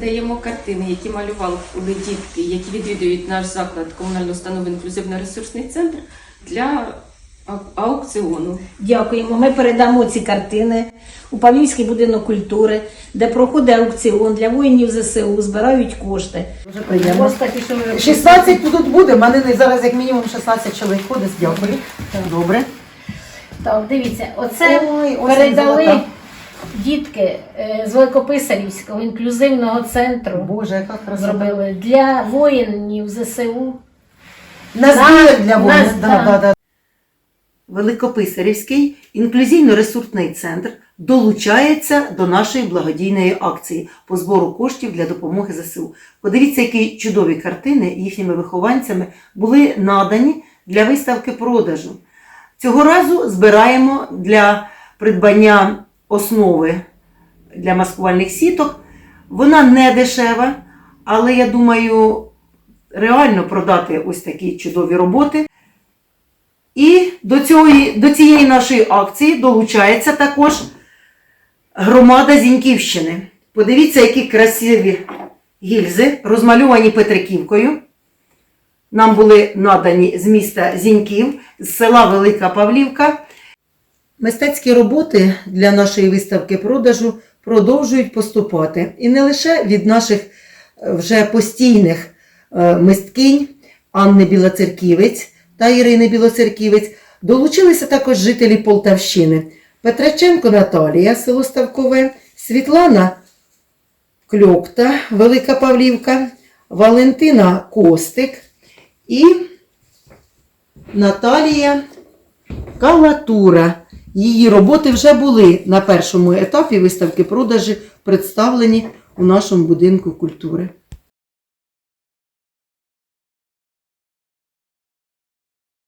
передаємо картини, які малювали дітки, які відвідують наш заклад комунальної установи інклюзивно-ресурсний центр для аукціону. Дякуємо. Ми передамо ці картини у Павлівський будинок культури, де проходить аукціон для воїнів ЗСУ, збирають кошти. Дуже приємно. Ось такі, що ви 16 тут буде, в мене не- зараз як мінімум 16 чоловік ходить, дякую. Добре. Так, дивіться, оце Ой, передали золота. Дітки е, з Великописарівського інклюзивного центру. Боже, яка краса. Зробили для воїнів ЗСУ. На збір для на- Да, да, да. Великописарівський інклюзивно-ресурсний центр долучається до нашої благодійної акції по збору коштів для допомоги ЗСУ. Подивіться, які чудові картини їхніми вихованцями були надані для виставки продажу. Цього разу збираємо для придбання основи для маскувальних сіток. Вона не дешева, але я думаю, реально продати ось такі чудові роботи. І до, цієї, до цієї нашої акції долучається також громада Зіньківщини. Подивіться, які красиві гільзи, розмальовані Петриківкою. Нам були надані з міста Зіньків, з села Велика Павлівка. Мистецькі роботи для нашої виставки продажу продовжують поступати. І не лише від наших е, вже постійних е, мисткинь Анни Білоцерківець та Ірини Білоцерківець долучилися також жителі Полтавщини. Петраченко Наталія, село Ставкове, Світлана Кльокта, Велика Павлівка, Валентина Костик і Наталія Калатура. Її роботи вже були на першому етапі виставки продажі представлені у нашому будинку культури.